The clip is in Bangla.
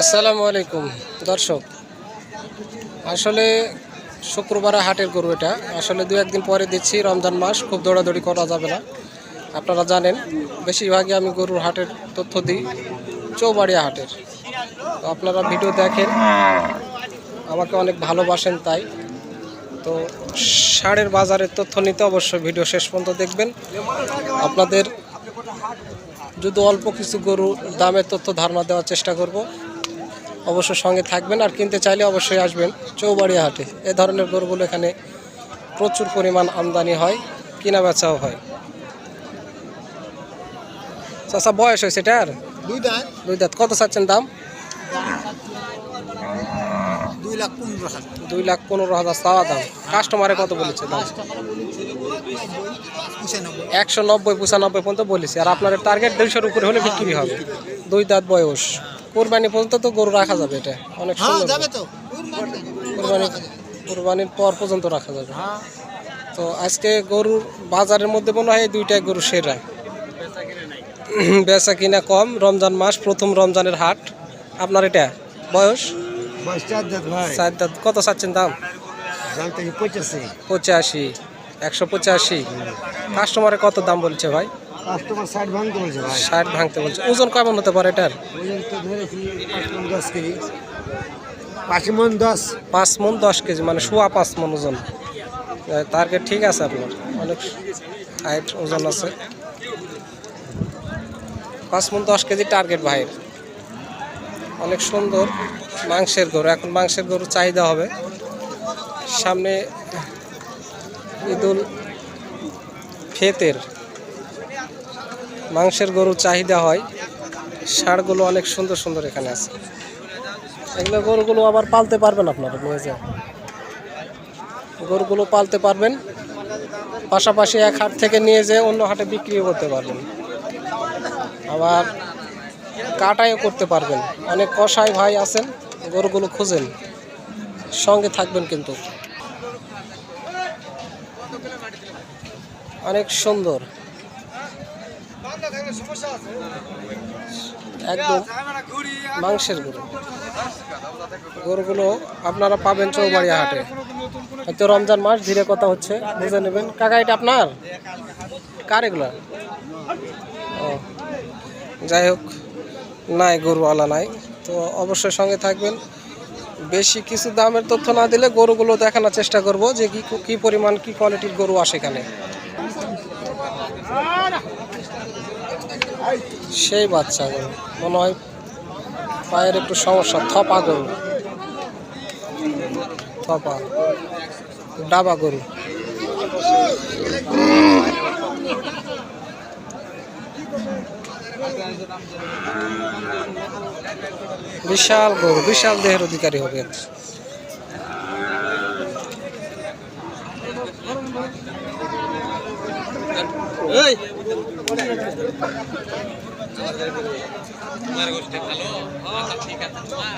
আসসালামু আলাইকুম, দর্শক। আসলে শুক্রবারে হাটের গরু এটা। আসলে দু একদিন পরে দিচ্ছি, রমজান মাস, খুব দৌড়াদৌড়ি করা যাবে না। আপনারা জানেন, বেশিরভাগই আমি গরুর হাটের তথ্য দিই, চৌবাড়িয়া হাটের। তো আপনারা ভিডিও দেখেন, আমাকে অনেক ভালোবাসেন তাই। তো ষাঁড়ের বাজারের তথ্য নিতে অবশ্যই ভিডিও শেষ পর্যন্ত দেখবেন। আপনাদের যদি অল্প কিছু গরু দামের তথ্য ধারণা দেওয়ার চেষ্টা করব অবশ্যই সঙ্গে থাকবেন আর কিনতে চাইলে অবশ্যই আসবেন চৌবাড়িয়া হাটে এ ধরনের গরুগুলো এখানে প্রচুর পরিমাণ আমদানি হয় কিনা বেচাও হয়। চাষা বয়স হয়েছে এটার? দুই দাঁত। দুই দাঁত। কত চাচ্ছেন দাম? দুই লাখ পনেরো হাজার। দুই লাখ পনেরো হাজার চাওয়া দাম। কাস্টমারে কত বলেছে দাম? একশো নব্বই পঁচানব্বই পর্যন্ত বলেছি। আর আপনার টার্গেট দুইশোর উপরে হলে বিক্রি হবে। দুই দাঁত বয়স। কোরবানি পর্যন্ত তো গরু রাখা যাবে এটা। অনেক হ্যাঁ সুন্দর যাবে তো। কোরবানি কোরবানির পর পর্যন্ত রাখা যাবে। তো আজকে গরুর বাজারের মধ্যে মনে হয় দুইটাই গরু সেরা। বেচা কিনা কম রমজান মাস প্রথম রমজানের হাট। আপনার এটা বয়স? কত চাচ্ছেন দাম? জানতে পঁচাশি। একশো পঁচাশি। কাস্টমারে কত দাম বলছে ভাই? ষাট ভাঙতে বলছে ওজন কেমন হতে পারে এটার? ওজন তো ধরেছি দশ কেজি। পাঁচ মন দশ। পাঁচ মন দশ কেজি মানে সোয়া পাঁচ মন ওজন। টার্গেট ঠিক আছে আপনার? অনেক হাইট ওজন আছে। পাঁচ মন দশ কেজি টার্গেট ভাইয়ের অনেক সুন্দর মাংসের গরু। এখন মাংসের গরু চাহিদা হবে। সামনে ঈদুল ফেতের। মাংসের গরু চাহিদা হয় ষাঁড়গুলো অনেক সুন্দর সুন্দর এখানে আছে। এগুলো গরুগুলো আবার পালতে পারবেন আপনারা, নিয়ে যান। গরুগুলো পালতে পারবেন, পাশাপাশি এক হাট থেকে নিয়ে যেয়ে অন্য হাটে বিক্রিও করতে পারবেন। আবার কাটাইও করতে পারবেন। অনেক কষাই ভাই আছেন, গরুগুলো খুঁজেন, সঙ্গে থাকবেন কিন্তু। অনেক সুন্দর। একদম। মাংসের গরু গরুগুলো আপনারা পাবেন চৌবাড়িয়া হাটে। হয়তো রমজান মাস ধীরে কথা হচ্ছে বুঝে নেবেন। কাকা এটা আপনার? কার এগুলা? ও যাই হোক নাই গরুওয়ালা নাই। তো অবশ্যই সঙ্গে থাকবেন। বেশি কিছু দামের তথ্য না দিলে গরুগুলো দেখানোর চেষ্টা করব যে কি কি পরিমাণ কি কোয়ালিটির গরু আসে এখানে। সেই বাচ্চা গরু মনে হয় পায়ের একটু সমস্যা, থপা গরু। থপা, ডাবা গরু। বিশাল গরু, বিশাল দেহের অধিকারী হবে। তোমার গোষ্ঠী ভালো? আচ্ছা, ঠিক আছে তোমার।